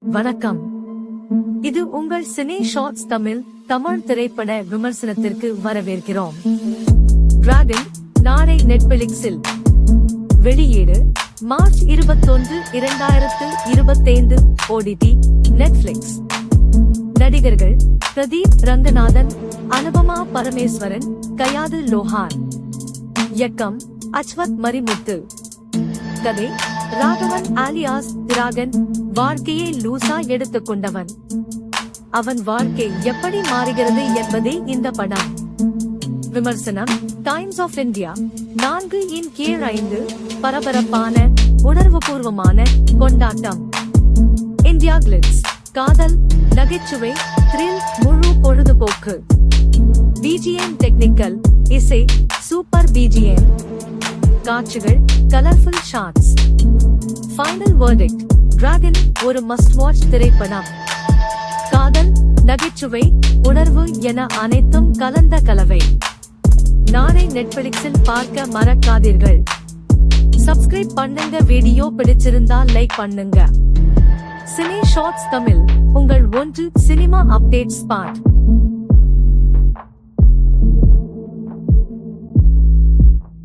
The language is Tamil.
வணக்கம். இது உங்கள் சினி ஷார்ட்ஸ் தமிழ் தமிழ் திரைப்பட விமர்சனத்திற்கு வரவேற்கிறோம். டிராகன் நாளை நெட்ஃபிளிக்ஸில். வெளியீடு மார்ச் இருபத்தொன்று இரண்டாயிரத்து இருபத்தைந்து ஓடிடி நெட்ஃபிளிக்ஸ் நடிகர்கள் பிரதீப் ரங்கநாதன் அனுபமா பரமேஸ்வரன் கயாது லோஹார் இயக்கம் அச்வத் மரிமுத்து. கதை ராகவன் ஆலியாஸ் திராகன் வாழ்க்கையை லூசா எடுத்துக்கொண்டவன் அவன் வாழ்க்கை எப்படி மாறுகிறது என்பதே இந்த படம். விமர்சனம் டைம்ஸ் ஆஃப் இந்தியா நான்கு இன் கீழ் ஐந்து பரபரப்பான உணர்வுபூர்வமான கொண்டாட்டம். இந்தியா கிளிட்ஸ் காதல் நகைச்சுவை த்ரில் முழு பொழுதுபோக்கு. பிஜிஎம் டெக்னிக்கல் இசை சூப்பர் பிஜிஎம் காட்சிகள் colourful shots final verdict Dragon ஒரு மஸ்ட் வாட்ச் திரைப்படம். காதல் நகைச்சுவை உணர்வு என அனைத்தும் கலந்த கலவை. நாளை நெட்ஃபிளிக்ஸில் பார்க்க மறக்காதீர்கள். சப்ஸ்கிரைப் பண்ணுங்க வீடியோ பிடிச்சிருந்தா லைக் பண்ணுங்க. சினி ஷார்ட்ஸ் தமிழ் உங்கள் ஒன்று சினிமா அப்டேட் ஸ்பாட்